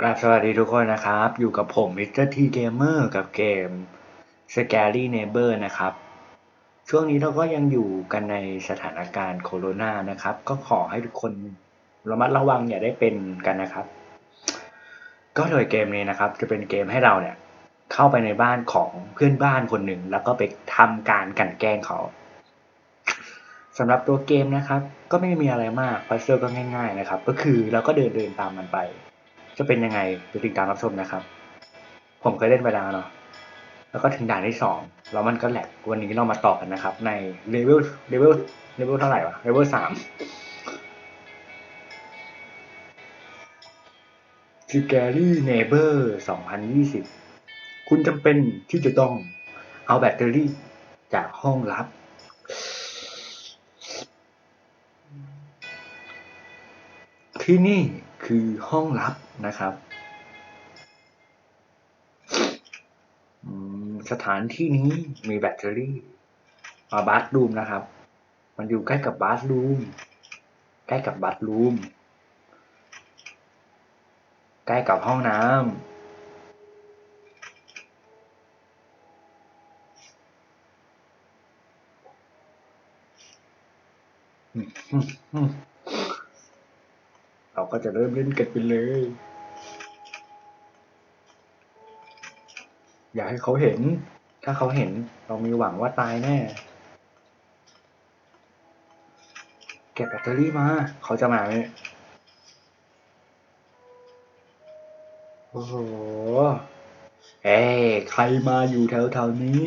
กราบสวัสดีทุกคนนะครับ อยู่กับผมมิสเตอร์ทีเกมเมอร์กับเกม Scary Neighbor นะครับ ช่วงนี้เราก็ยังอยู่กันในสถานการณ์โควิดนะครับ ก็ขอให้ทุกคนระมัดระวังอย่าได้เป็นกันนะครับ ก็โดยเกมนี้นะครับ จะเป็นเกมให้เราเนี่ย เข้าไปในบ้านของเพื่อนบ้านคนหนึ่ง แล้วก็ไปทำการกันแกล้งเขาสำหรับตัวเกมนะครับ ก็ไม่มีอะไรมากพัซเซิลก็ง่าย ๆ นะครับ ก็คือเราก็เดินเดินตามมันไป จะเป็นยังไงไปติดตามรับชมนะครับ ผมเคยเล่นไปแล้วเนาะแล้วก็ถึงด่านที่สองแล้วมันก็แหลกวันนี้เรามาต่อกันนะครับ ในเลเวลเลเวลเลเวลเท่าไหร่วะเลเวลสาม Scary Neighbor 2020คุณจำเป็นที่จะต้องเอาแบตเตอรี่จากห้องลับ ที่นี่ คือห้องลับนะครับ สถานที่นี้มีแบตเตอรี่มาบาร์รูมนะครับ มันอยู่ใกล้กับบาร์รูม ใกล้กับบาร์รูม ใกล้กับห้องน้ำอืมอืมอืม เราก็จะเริ่มเล่นกันไปเลย อย่าให้เขาเห็น ถ้าเขาเห็นเรามีหวังว่าตายแน่ เก็บแบตเตอรี่มา เขาจะมาไหมโอ้โห เอ้ใครมาอยู่แถวๆนี้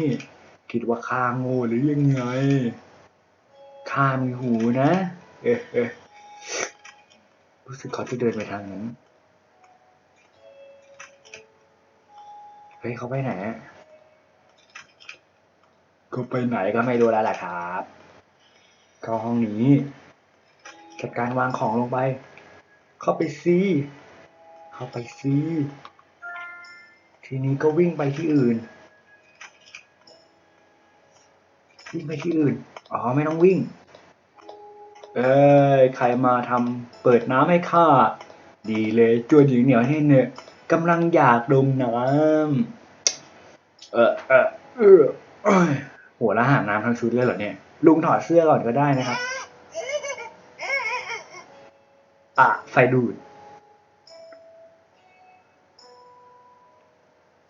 คิดว่าข้าโง่หรือยังไง ข้ามีหูนะ เอ๊ะ รู้สึกเขาจะเดินไปทางนั้น เฮ้ยเขาไปไหนอะก็ไปไหนก็ไม่รู้แล้วแหละครับเข้าห้องนี้จัดการวางของลงไป เข้าไปซีเข้าไปซีทีนี้ก็วิ่งไปที่อื่น วิ่งไปที่อื่น อ๋อไม่ต้องวิ่ง เอ้ยใครมาทำเปิดน้ำให้ข้า ดีเลยจวนหญิงเหนียวให้เนี่ยกำลังอยากดมน้ำเออเออเออเอ้ยโหแล้วหาน้ำทั้งชุดเลยเหรอเนี่ย ลุงถอดเสื้อก่อนก็ได้นะครับอะไฟดูด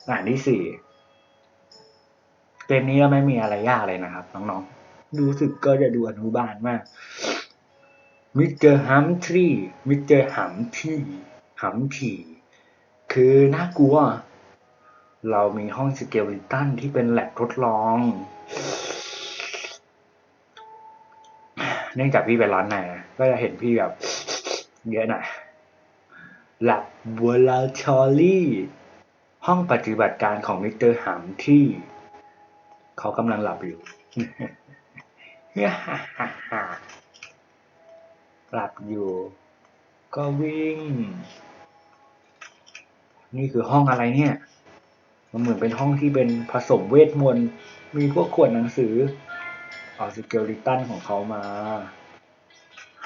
ด่านที่สี่เกมนี้ก็ไม่มีอะไรยากเลยนะครับน้องๆ รู้สึกก็จะดูอนุบาลมาก มิสเตอร์ฮัมทรีมิสเตอร์ฮัมทีฮัมทีคือน่ากลัว เรามีห้องสเกลิตันที่เป็นแลบทดลอง เนื่องจากพี่เป็นร้อนในนก็จะเห็นพี่แบบเยอะหน่อยแลบวอลาทอรี่ห้องปฏิบัติการของมิสเตอร์ฮัมที่ เขากำลังหลับอยู่ หลับอยู่ ก็วิ่ง นี่คือห้องอะไรเนี่ย มันเหมือนเป็นห้องที่เป็นผสมเวทมนต์มีพวกขวดหนังสือเอาสเกลลิตันของเขามา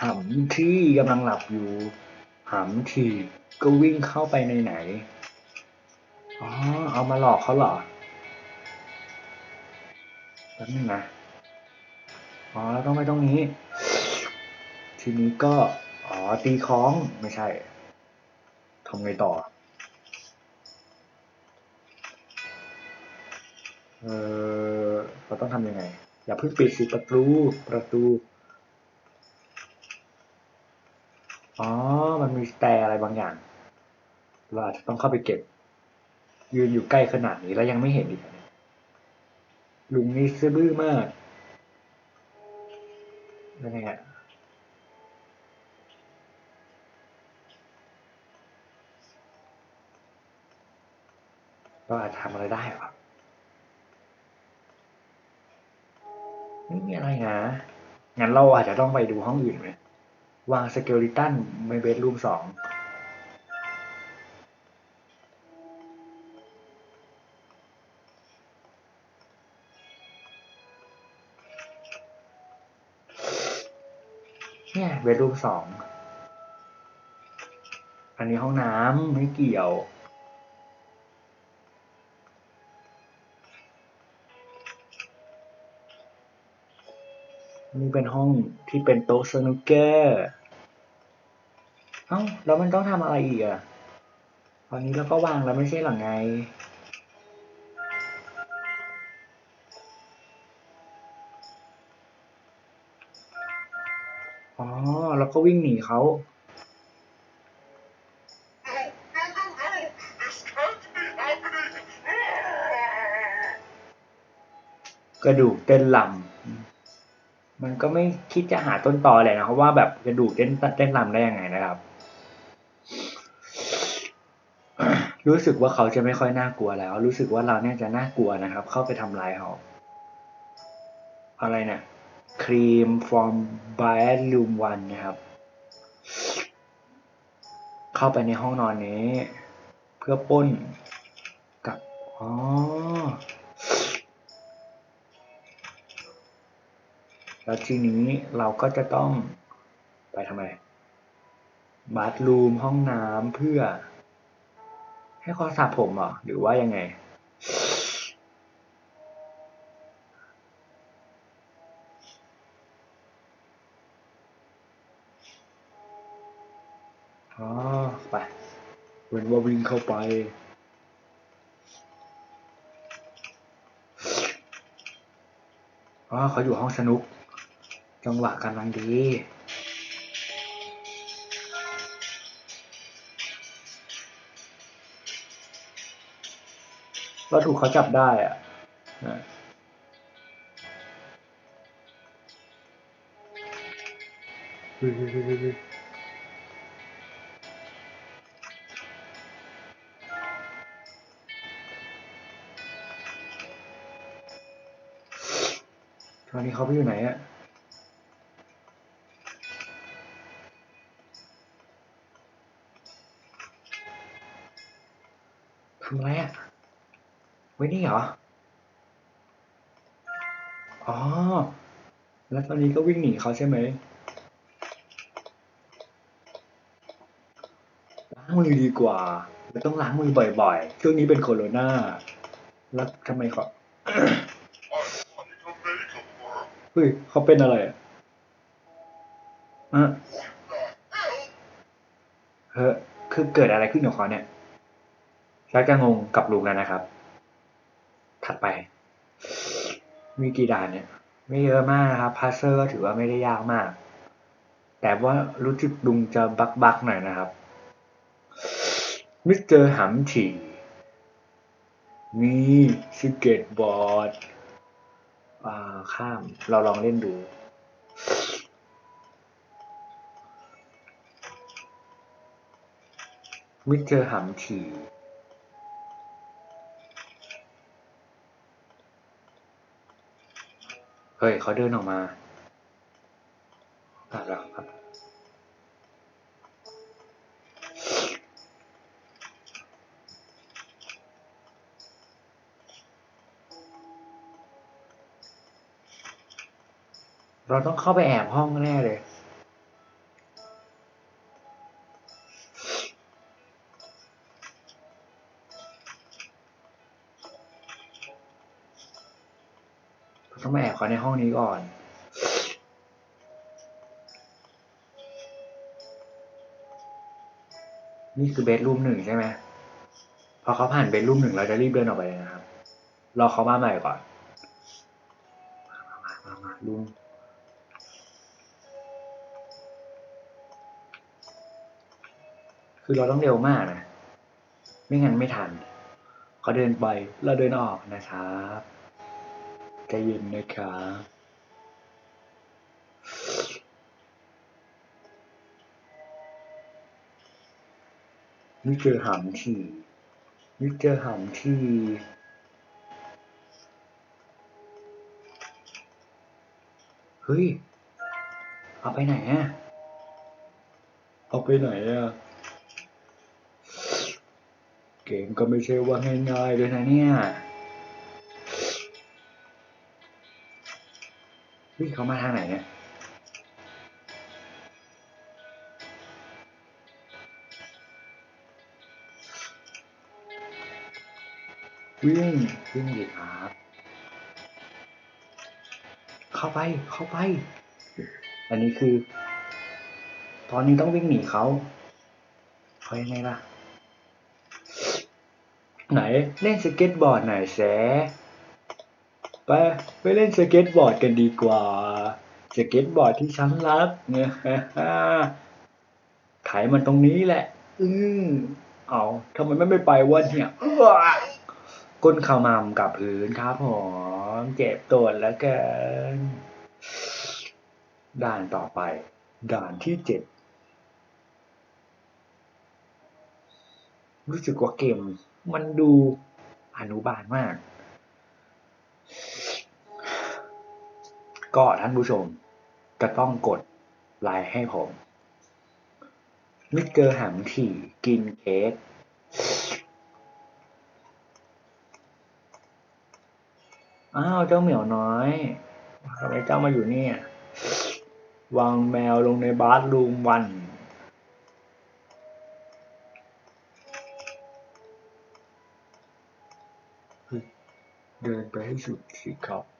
หำที่กำลังหลับอยู่หำที่ก็วิ่งเข้าไปในไหน อ๋อ เอามาหลอกเขาเหรอแป๊บนึงนะ อ๋อ แล้วต้องไปตรงนี้ ทีนี้ก็ อ๋อ ตีคล้องไม่ใช่ทำไงต่อ เออเราต้องทำยังไง อย่าเพิ่งปิดสิประตู ประตู อ๋อ มันมีแต่อะไรบางอย่าง เราอาจจะต้องเข้าไปเก็บ ยืนอยู่ใกล้ขนาดนี้แล้วยังไม่เห็นอีกลุงนี่ซื่อบื้อมากยังไงอะ เราอาจจะทำอะไรได้หรอไม่มีอะไรนะงั้นเราอาจจะต้องไปดูห้องอื่นไหมวางสเกลิตันในเบดรูมสองเนี่ยเบดรูมสอง อันนี้ห้องน้ำไม่เกี่ยว นี่เป็นห้องที่เป็นโต๊ะสนุกเกอร์ เอ้า แล้วมันต้องทำอะไรอีกอะตอนนี้เราก็วางแล้วไม่ใช่หรอไง อ๋อ แล้วก็วิ่งหนีเขากระดูกเต้นลำ มันก็ไม่คิดจะหาต้นตอเลยนะเพราะว่าแบบกระดูกเต้นเต้นลำได้ยังไงนะครับ รู้สึกว่าเขาจะไม่ค่อยน่ากลัวแล้ว รู้สึกว่าเราเนี่ยจะน่ากลัวนะครับ เข้าไปทำร้ายเขาอะไรเนี่ยครีม from b a d room one นะครับ เข้าไปในห้องนอนนี้ เพื่อป้นกับอ๋อ แล้วทีนี้เราก็จะต้องไปทำไมบาร์รูมห้องน้ำเพื่อ ให้เขาสระผมเหรอหรือว่ายังไง อ๋อ ไปเว้นว่าวิ่งเข้าไปอ๋อเขาอยู่ห้องสนุก จังหวะกำลังดีเราถูกเขาจับได้อะฮ้ยเฮ้ยเฮ้ยเฮ้ยตอนนี้เขาไปอยู่ไหนอะำอะไรอะไว้นี่เหรอ อ๋อ แล้วตอนนี้ก็วิ่งหนีเขาใช่ไหมล้างมือดีกว่าไม่ต้องล้างมือบ่อยๆ ช่วงนี้เป็นโควิดแล้วทำไมเขาเฮ้ยเขาเป็นอะไรอะเฮ้ยคือเกิดอะไรขึ้นกับเขาเนี่ย ชักจะงงกับลุงแล้วนะครับ ถัดไป มีกี่ด่านเนี่ย ไม่เยอะมากนะครับพาสเซอร์ก็ถือว่าไม่ได้ยากมาก แต่ว่ารู้สึกลุงจะบักบักหน่อยนะครับ มิสเตอร์หำฉี่มีสเก็ตบอร์ดอ่าข้าม เราลองเล่นดูมิสเตอร์หำฉี่ เฮ้ยเขาเดินออกมาตัดแล้วครับเราต้องเข้าไปแอบห้องแน่เลย ต้องมาแอบเขาในห้องนี้ก่อนนี่คือเบดรูมหนึ่งใช่ไหมพอเขาผ่านเบดรูมหนึ่งเราจะรีบเดินออกไปเลยนะครับ รอเขามาใหม่ก่อน มามามามาลุงคือเราต้องเร็วมากนะ ไม่งั้นไม่ทันเขาเดินไป เราเดินออกนะครับ ใจเย็นนะครับนี่เจอหำทีนี่เจอหำทีเฮ้ย เอาไปไหนอะเอาไปไหนอะเกมก็ไม่ใช่ว่าง่ายๆเลยนะเนี่ย ฮ้ยเขามาทางไหนเนี่ยวิ่งวิ่งดีครับเข้าไปเข้าไป อันนี้คือ ตอนนี้ต้องวิ่งหนีเขาเขายังไงล่ะ ไหนเล่นสเก็ตบอร์ดไหนแส ไปไปเล่นสเก็ตบอร์ดกันดีกว่า สเก็ตบอร์ดที่ฉันรักเนี่ยไถมันตรงนี้แหละ อืมเอาทำไมไม่ไปวะเนี่ยอื้อก้นขมำกับพื้นครับผมเจ็บตัวแล้วกินด่านต่อไป ด่านที่เจ็ดรู้สึกว่าเกม มันดูอนุบาลมาก ก็ท่านผู้ชมจะต้องกดไลค์ให้ผม มิเกอร์หำถี่กินเค้กอ้าวเจ้าเหมียวน้อยทำไมเจ้ามาอยู่เนี่ยวางแมวลงในบาร์รูมวัน เดินไปให้สุดสิครับ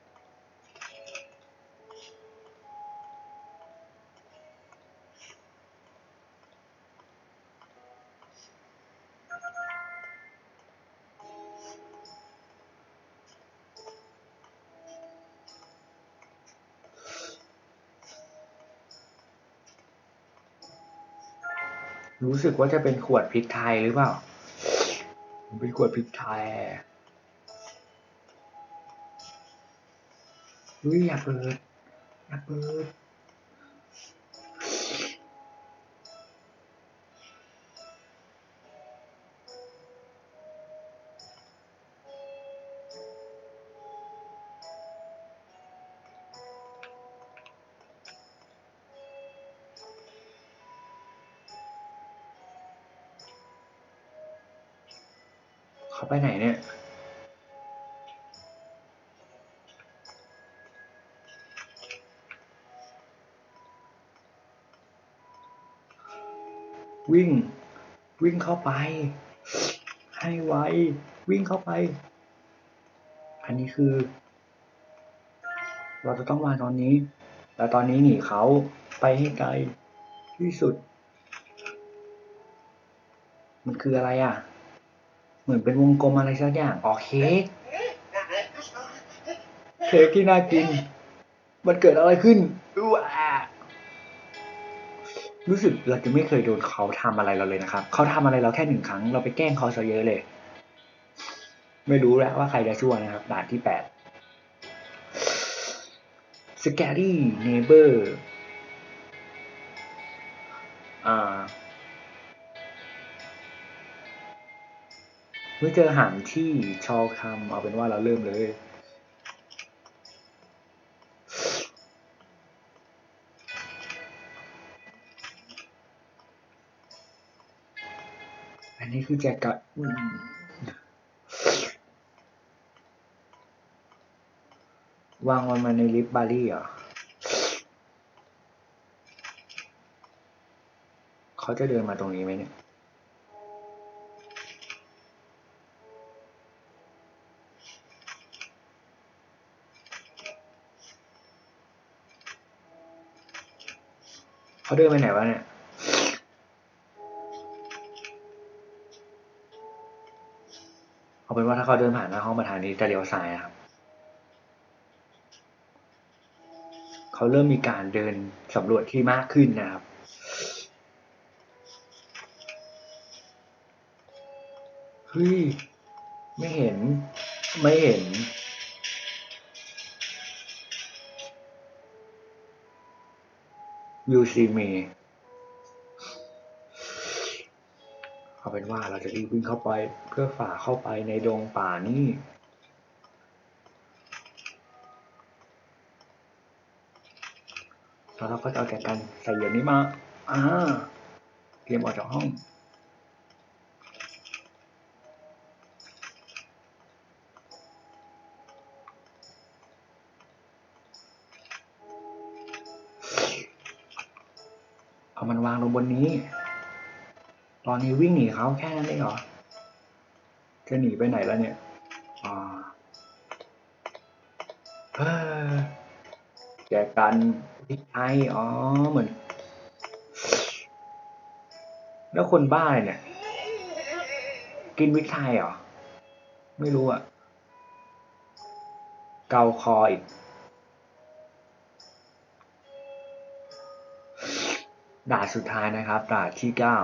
รู้สึกว่าจะเป็นขวดพริกไทยหรือเปล่า เป็นขวดพริกไทยอุ้ยอย่าเปิดอย่าเปิด เขาไปไหนเนี่ย วิ่ง วิ่งเข้าไป ให้ไว วิ่งเข้าไป อันนี้คือ เราจะต้องมาตอนนี้แล้วตอนนี้หนีเขาไปให้ไกลที่สุด มันคืออะไรอะ เหมือนเป็นวงกลมอะไรสักอย่างอ๋อเค้ก เค้กที่น่ากิน มันเกิดอะไรขึ้นว้ารู้สึกเราจะไม่เคยโดนเขาทำอะไรเราเลยนะครับ เขาทำอะไรเราแค่หนึ่งครั้ง เราไปแกล้งเขาซะเยอะเลย ไม่รู้แล้วว่าใครจะช่วยนะครับด่านที่แปด Scary Neighbor อ่า เมื่อเจอหางที่ชอคำเอาเป็นว่าเราเริ่มเลย อันนี้คือแจกกะวางมันมาในลิฟต์บารี่เหรอเขาจะเดินมาตรงนี้ไหมเนี่ย เขาเดินไปไหนวะเนี่ยเอาเป็นว่าถ้าเขาเดินผ่านหน้าห้องประธานนี้จะเลี้ยวซ้ายอะครับเขาเริ่มมีการเดินสำรวจที่มากขึ้นนะครับเฮ้ยไม่เห็นไม่เห็น ยูซีเมเอาเป็นว่าเราจะรีบวิ่งเข้าไปเพื่อฝ่าเข้าไปในดงป่านี่แล้วเราก็จะเอาแจกันใส่เหรียญนี้มา อ่าเตรียมออกจากห้อง เอามันวางลงบนนี้ ตอนนี้วิ่งหนีเขาแค่นั้นเองเหรอจะหนีไปไหนแล้วเนี่ยอ่าเออแจกันพริกไทอ๋อเหมือน แล้วคนบ้าเนี่ย กินวิตไทยเหรอ ไม่รู้อะเกาคออีก ด่านสุดท้ายนะครับ ด่านที่เก้า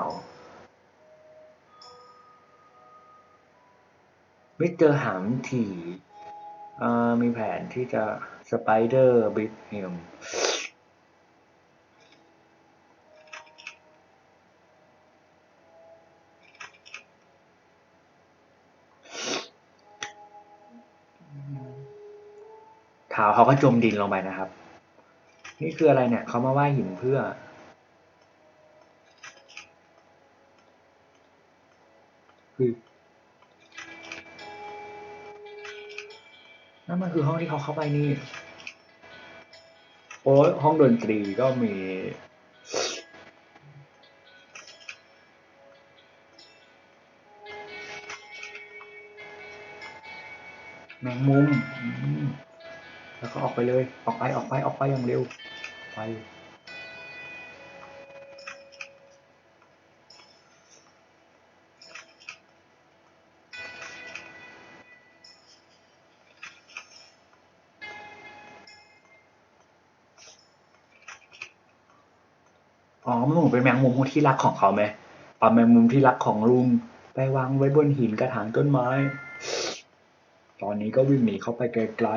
มิสเตอร์หามถี่ มีแผนที่จะสไปเดอร์บิทเฮมเท้าเขาก็จมดินลงไปนะครับ นี่คืออะไรเนี่ย เขามาว่าหินเพื่อ คือนั่นมันคือห้องที่เขาเข้าไปนี่ โอ้ยห้องดนตรีก็มี แมงมุม แล้วก็ออกไปเลย ออกไป ออกไป ออกไปอย่างเร็ว ไป อ๋อมันเหมือนเป็นแมงมุมที่รักของเขาไหมเอาแมงมุมที่รักของลุงไปวางไว้บนหินกระถางต้นไม้ ตอนนี้ก็วิ่งหนีเข้าไปไกล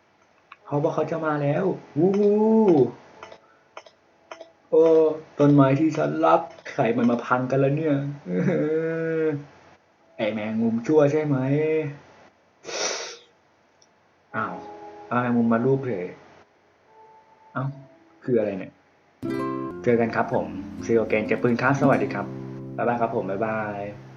ๆเขาบอกเขาจะมาแล้ว วูวูโอ้ต้นไม้ที่ฉันรักไข่มันมาพังกันแล้วเนี่ยไอแมงมุมชั่วใช่ไหมอ้าวเอาแมงมุมมารูปเลยเอ้าคืออะไรเนี่ย เจอกันครับผมซีโอเกนเจ็บปืนครับ สวัสดีครับ บ๊ายบายครับผม บ๊ายบาย